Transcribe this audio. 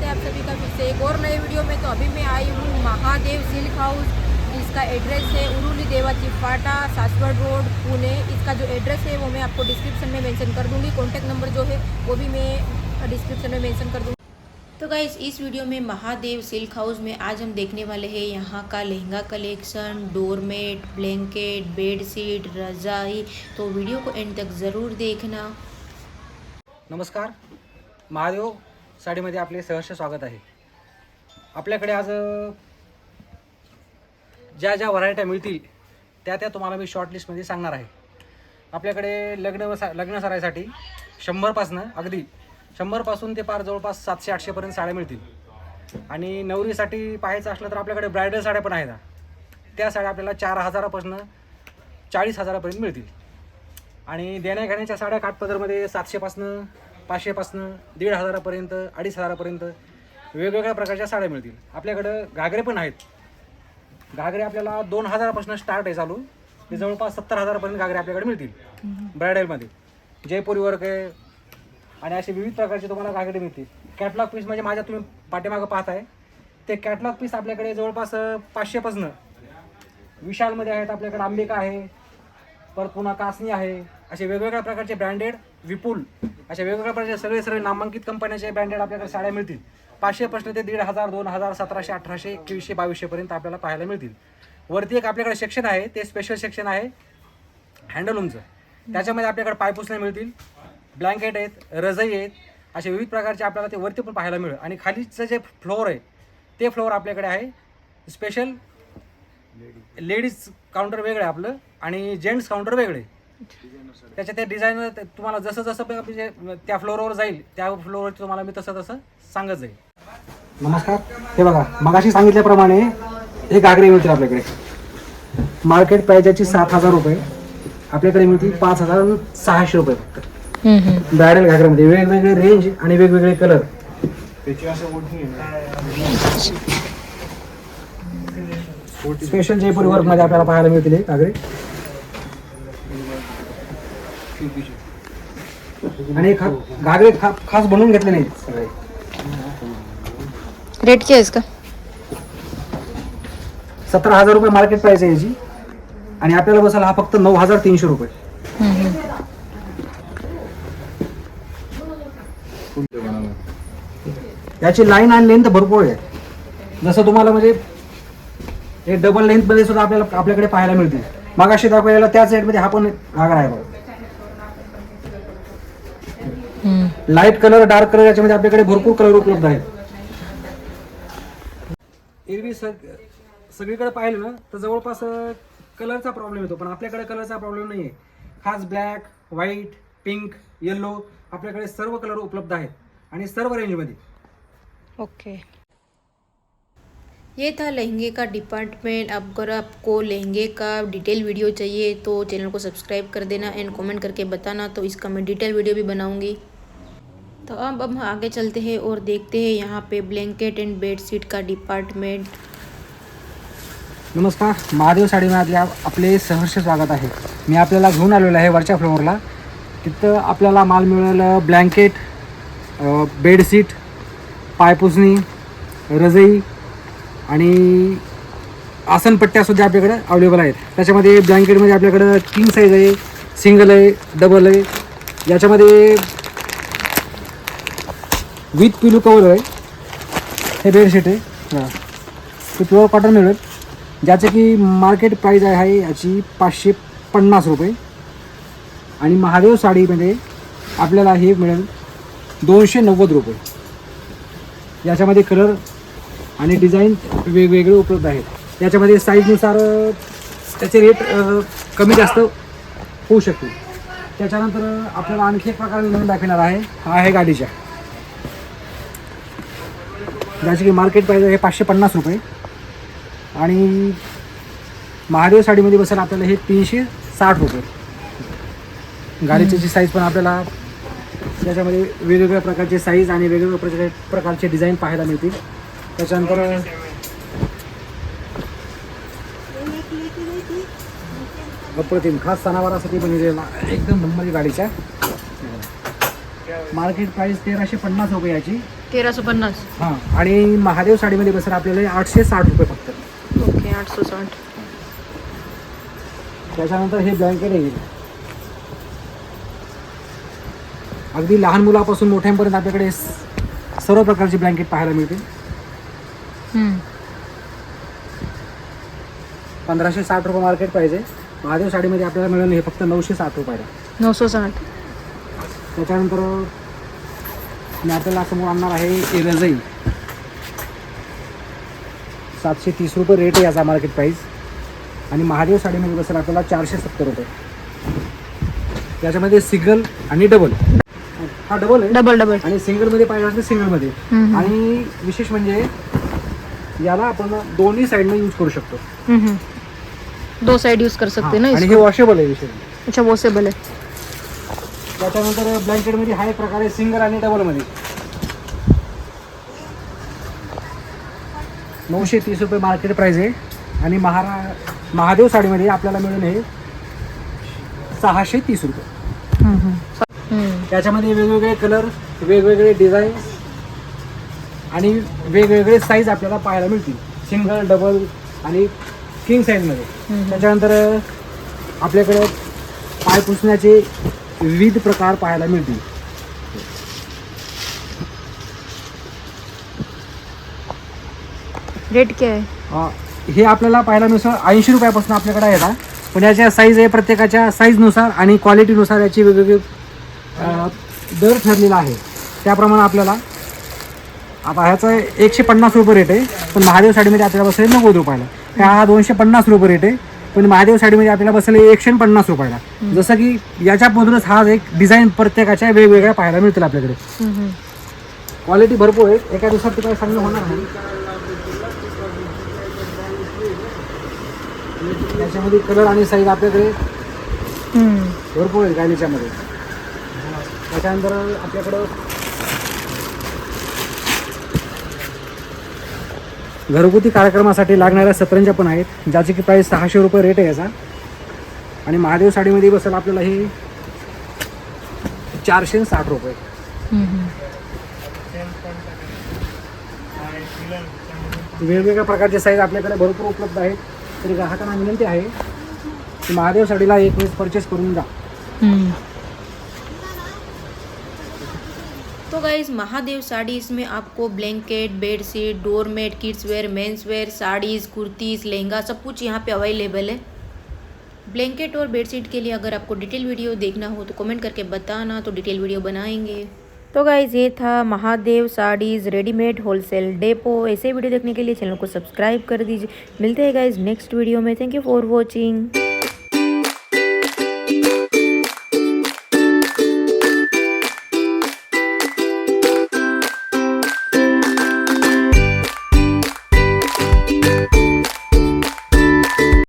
स्वागत है आप सभी का फिर से एक और नए वीडियो में। तो अभी मैं आई हूँ महादेव सिल्क हाउस। इसका एड्रेस है उरुली देवाची फाटा, सासवड़ रोड, पुणे। इसका जो एड्रेस है वो मैं आपको डिस्क्रिप्शन में मेंशन कर दूँगी। कॉन्टैक्ट नंबर जो है वो भी मैं डिस्क्रिप्शन में मेंशन कर दूँगी। तो गाइस इस वीडियो में महादेव सिल्क हाउस में आज हम देखने वाले हैं यहाँ का lehenga collection doormat blanket bedsheet रजाई। तो वीडियो को एंड तक ज़रूर देखना। नमस्कार। महादेव साडीमध्ये आपले सहर्ष स्वागत आहे. आपल्याकडे आज ज्या ज्या व्हरायट्या मिळतील त्या त्या तुम्हाला मी शॉर्टलिस्टमध्ये सांगणार आहे. आपल्याकडे लग्न व सा लग्न सरायसाठी शंभरपासनं अगदी शंभरपासून ते पार जवळपास सातशे आठशेपर्यंत साड्या मिळतील. आणि नवरीसाठी पाहायचं असलं तर आपल्याकडे ब्रायडल साड्या पण आहेत. त्या साड्या आपल्याला चार हजारापासून चाळीस हजारापर्यंत मिळतील. आणि देण्याघेण्याच्या साड्या काठपदरमध्ये सातशेपासनं पाचशेपासनं दीड हजारापर्यंत अडीच हजारापर्यंत वेगवेगळ्या प्रकारच्या साड्या मिळतील. आपल्याकडं घागरे पण आहेत. घागरे आपल्याला दोन हजारापासून स्टार्ट आहे चालू. ते जवळपास सत्तर हजारापर्यंत घागरे आपल्याकडे मिळतील. ब्रायडलमध्ये. जयपुरी वर्क आहे. आणि असे विविध प्रकारचे तुम्हाला घागरे मिळतील. कॅटलॉग पीस म्हणजे माझ्या तुम्ही पाठीमागं पाहताय. ते कॅटलॉग पीस आपल्याकडे जवळपास पाचशेपासनं. विशालमध्ये आहेत आपल्याकडे अंबिका आहे. परत पुन्हा कासनी आहे. असे वेगवेगळ्या प्रकारचे ब्रँडेड विपुल अशा वेगवेगळ्या प्रकारचे सगळे सगळे नामांकित कंपन्याचे ब्रँडेड आपल्याकडे साड्या मिळतील. पाचशेपासून ते दीड हजार दोन हजार सतराशे अठराशे एकवीसशे बावीसशेपर्यंत आपल्याला पाहायला मिळतील. वरती एक आपल्याकडे सेक्शन आहे ते स्पेशल सेक्शन आहे हँडलूमचं त्याच्यामध्ये आपल्याकडे पायपुसण्या मिळतील ब्लँकेट आहेत रजई आहेत असे विविध प्रकारचे आपल्याला ते वरती पण पाहायला मिळेल. आणि खालीचं जे फ्लोअर आहे ते फ्लोअर आपल्याकडे आहे स्पेशल लेडीज काउंटर वेगळं आहे आपलं आणि जेंट्स काउंटर वेगळे त्याच्या ते डिझाईन तुम्हाला जसं जसं म्हणजे त्या फ्लोअरवर जाईल त्या फ्लोअरवर तुम्हाला मी तसं तसं सांगत जाईल. नमस्कार. हे बघा मगाशी सांगितल्याप्रमाणे हे घागरे मिळतील आपल्याकडे. मार्केट प्राइजाची सात हजार रुपये. आपल्याकडे मिळतील पाच हजार सहाशे रुपये फक्त. ब्रायडल घागऱ्यामध्ये वेगवेगळे रेंज आणि वेगवेगळे कलर स्पेशल जयपूर वर्कमध्ये आपल्याला पाहायला मिळतील घागरे. आणि खा- घागरे खा- खास बनवून घेतले नाहीत. सगळे रेट क्या है इसका सतरा हजार रुपये मार्केट प्राइस आहे याची. आणि आपल्याला बसायला हा फक्त नऊ हजार तीनशे रुपये. याची लाईन आणि लेंथ भरपूर आहे. जसं तुम्हाला म्हणजे हे डबल लेंथमध्ये सुद्धा आपल्याला आपल्याकडे पाहायला मिळतील. मागाशी दाखवलेला त्याच रेटमध्ये हा पण घागरा आहे बघा. लाइट कलर डार्क कलर याच्यामध्ये आपल्याकडे भरपूर कलर उपलब्ध आहेत. एरवी सग सगळीकडे पाहिलं ना तर जवळपास कलरचा प्रॉब्लेम येतो पण आपल्याकडे कलरचा प्रॉब्लेम नाही आहे खास ब्लॅक व्हाईट पिंक येल्लो आपल्याकडे सर्व कलर उपलब्ध आहेत. आणि सर्व रेंजमध्ये ओके ये था लहंगे का डिपार्टमेंट अगर आपको लहंगे का डिटेल वीडियो चाहिए तो चैनल को सब्सक्राइब कर देना एंड कमेंट करके बताना तो इसका मैं डिटेल वीडियो भी बनाऊंगी। तो अब हम आगे चलते हैं और देखते हैं यहाँ पे ब्लैंकेट एंड बेडशीट का डिपार्टमेंट नमस्कार महादेव साडीमध्ये आपले सहर्ष स्वागत आहे. मी आपल्याला घेऊन आलेलो आहे वरच्या फ्लोअरला तिथं आपल्याला माल मिळालं ब्लँकेट बेडशीट पायपुसणी रजई आणि आसनपट्ट्यासुद्धा आपल्याकडे अवेलेबल आहेत. त्याच्यामध्ये ब्लँकेटमध्ये आपल्याकडं किंग साईज आहे सिंगल आहे डबल आहे. याच्यामध्ये विथ पिलू कवर आहे. हे बेडशीट आहे. हा. ते प्युअर कॉटन मिळेल. ज्याचं की मार्केट प्राईज आहे याची पाचशे पन्नास रुपये. आणि महादेव साडीमध्ये आपल्याला हे मिळेल दोनशे नव्वद रुपये. याच्यामध्ये कलर आणि डिझाईन वेगवेगळे उपलब्ध आहेत. याच्यामध्ये साईजनुसार त्याचे रेट कमी जास्त होऊ शकते त्याच्यानंतर आपल्याला आणखी एक प्रकार नवीन दाखवणार आहे. हा आहे गाडीच्या ज्याची की मार्केट प्राईज आहे पाचशे पन्नास रुपये. आणि महादेव साडीमध्ये बसेल आपल्याला हे तीनशे साठ रुपये. गाडीची जी साईज पण आपल्याला त्याच्यामध्ये वेगवेगळ्या प्रकारचे साईज आणि वेगवेगळ्या प्रकारचे प्रकारचे डिझाईन पाहायला मिळतील. त्याच्यानंतर अप्रतिम खास सणावारासाठी बनवलेला एकदम नंबर गाडीच्या. मार्केट प्राईस तेराशे पन्नास रुपये याची. तेरह सौ पन्नास. हां आणि महादेव साडीमध्ये बसेल आपल्याला आठशे साठ रुपये फक्त. ओके आठ सौ साठ. त्याच्यानंतर हे ब्लँकेट येईल अगदी लहान मुलापासून मोठ्यांपर्यंत आपल्याकडे सर्व प्रकारचे ब्लँकेट पाहायला हम्म. पंधराशे साठ रुपये मार्केट पाहिजे. महादेव साडीमध्ये आपल्याला मिळेल हे फक्त नऊशे साठ रुपयाला. नौ सौ साठ. त्याच्यानंतर मी आपल्याला समोर आणणार आहे एरजई सातशे तीस रुपये रेट आहे याचा मार्केट प्राईस आणि महादेव साडीमध्ये बसेल आपल्याला चारशे सत्तर रुपये. याच्यामध्ये सिंगल आणि डबल हा डबल आहे. डबल डबल आणि सिंगलमध्ये पाहिजे असेल सिंगलमध्ये. आणि विशेष म्हणजे याला आपण दोन्ही साईडने यूज करू शकतो. दो साइड यूज कर सकते ना हा, आणि हे वॉशेबल आहे विषय अच्छा वॉशेबल है त्याच्यानंतर ब्लँकेटमध्ये हा एक प्रकार आहे सिंगल आणि डबलमध्ये. नऊशे तीस रुपये मार्केट प्राईस आहे. आणि महारा महादेव साडीमध्ये आपल्याला मिळून हे सहाशे तीस रुपये. त्याच्यामध्ये वेगवेगळे कलर वेगवेगळे डिझाईन आणि वेगवेगळे साईज आपल्याला पाहायला मिळतील. सिंगल डबल आणि किंग साईजमध्ये. त्याच्यानंतर आपल्याकडे पाय पुसण्याचे विविध प्रकार पाहायला मिळतील. रेट क्या? है अ, हे आपल्याला पाहायला मिळतं ऐंशी रुपयापासून आपल्याकडे येतात पण याच्या साईज आहे प्रत्येकाच्या साईजनुसार आणि क्वालिटीनुसार याची वेगवेगळी अ, दर ठरलेला आहे. त्याप्रमाणे आपल्याला आता ह्याचा एकशे पन्नास रुपये रेट आहे पण महादेव साडीमध्ये आपल्याला बसेल नव्वद रुपयाला. हा दोनशे पन्नास रुपये रेट आहे. पण महादेव साडीमध्ये आपल्याला बसेल एकशे पन्नास रुपयाला. जसं की याच्यामधूनच हा एक डिझाईन प्रत्येकाच्या वेगवेगळ्या पाहायला मिळतील आपल्याकडे. क्वालिटी भरपूर आहे. एका दिवसात ते काय सांगणं होणार नाही. त्याच्यामध्ये कलर आणि साईज आपल्याकडे. भरपूर आहे गालीच्यामध्ये त्याच्यानंतर आपल्याकडं घरगुती कार्यक्रमासाठी लागणाऱ्या सतरंज्या पण आहेत ज्याची की प्राईस सहाशे रुपये रेट आहे याचा. आणि महादेव साडीमध्ये बसेल आपल्याला हे चारशे साठ रुपये. वेगवेगळ्या प्रकारचे साईज आपल्याकडे भरपूर उपलब्ध आहेत. तरी ग्राहकांना विनंती आहे की महादेव साडीला एक वेळेस परचेस करून जा तो गाइज़ महादेव साड़ीज़ में आपको blanket bedsheet doormat kids wear men's wear saris, kurtis, lehenga सब कुछ यहाँ पे अवेलेबल है। ब्लैंकेट और बेडशीट के लिए अगर आपको डिटेल वीडियो देखना हो तो कमेंट करके बताना तो डिटेल वीडियो बनाएँगे। तो गाइज़ ये था Mahadev saris readymade wholesale depot ऐसे वीडियो देखने के लिए चैनल को सब्सक्राइब कर दीजिए। मिलते हैं गाइज़ नेक्स्ट वीडियो में। Thank you for watching